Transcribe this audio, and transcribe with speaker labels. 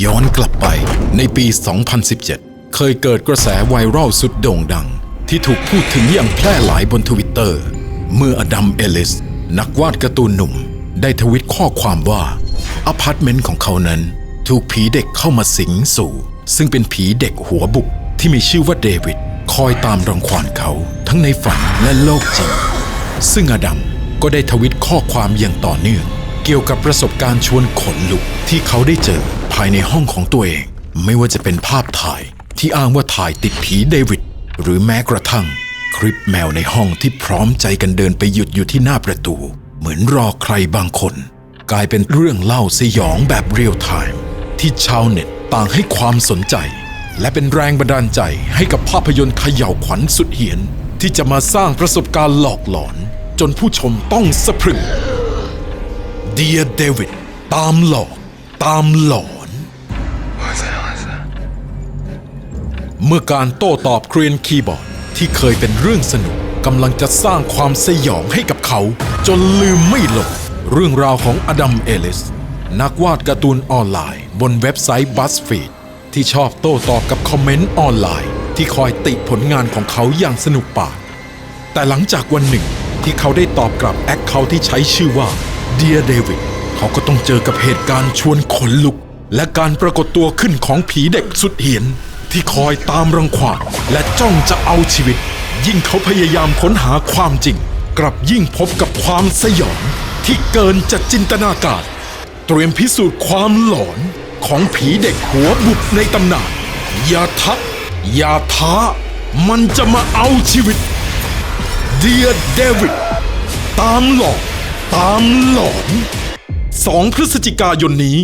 Speaker 1: ย้อนกลับไปในปี 2017 เคยเกิดกระแสไวรัลสุดโด่งดัง ที่ถูกพูดถึงอย่างแพร่หลายบนทวิตเตอร์ เมื่ออดัมเอลิส นักวาดการ์ตูนหนุ่ม ได้ทวิตข้อความว่าอพาร์ตเมนต์ของเขานั้น ถูกผีเด็กเข้ามาสิงสู่ ซึ่งเป็นผีเด็กหัวบุกที่มีชื่อว่าเดวิดคอยตามรังควานเขาทั้งในฝันและโลกจริง ซึ่งอดัมก็ได้ทวิตข้อความอย่างต่อเนื่อง เกี่ยวกับประสบการณ์ชวนขนลุกที่เขาได้เจอ ภายในห้องของตัวเอง ไม่ว่าจะเป็นภาพถ่ายที่อ้างว่าถ่ายติดผีเดวิดหรือแม้กระทั่ง คลิปแมวในห้องที่พร้อมใจกันเดินไปหยุดอยู่ที่หน้าประตู เหมือนรอใครบางคน กลายเป็นเรื่องเล่าสยองแบบเรียลไทม์ที่ชาวเน็ตต่างให้ความสนใจ และเป็นแรงบันดาลใจให้กับภาพยนตร์เขย่าวขวัญสุดเหียน ที่จะมาสร้างประสบการณ์หลอกหลอน จนผู้ชมต้องสะพรึง Dear David ตามหลอก ตามหลอน เมื่อการโต้ตอบเกรียนคีย์บอร์ดที่เคยเป็นเรื่องสนุกกำลังจะสร้างความสยองให้กับเขา จนลืมไม่ลงเรื่องราวของอดัมเอลิส นักวาดการ์ตูนออนไลน์ บนเว็บไซต์ BuzzFeed ที่ชอบโต้ตอบกับคอมเมนต์ออนไลน์ ที่คอยติผลงานของเขาอย่างสนุกปาก แต่หลังจากวันหนึ่งที่เขาได้ตอบกลับแอคเคาท์ที่ใช้ชื่อว่า Dear David เขาก็ต้องเจอกับเหตุการณ์ชวนขนลุก และการปรากฏตัวขึ้นของผีเด็กสุดเหียน ที่คอยตามรังควานและจ้องจะเอาชีวิต ยิ่งเขาพยายามค้นหาความจริง กลับยิ่งพบกับความสยองที่เกินจะจินตนาการ เตรียมพิสูจน์ความหลอนของผีเด็กหัวบุกในตำนานอย่าทักอย่าท้า มันจะมาเอาชีวิต Dear David ตามหลอก ตามหลอน 2 พฤศจิกายนนี้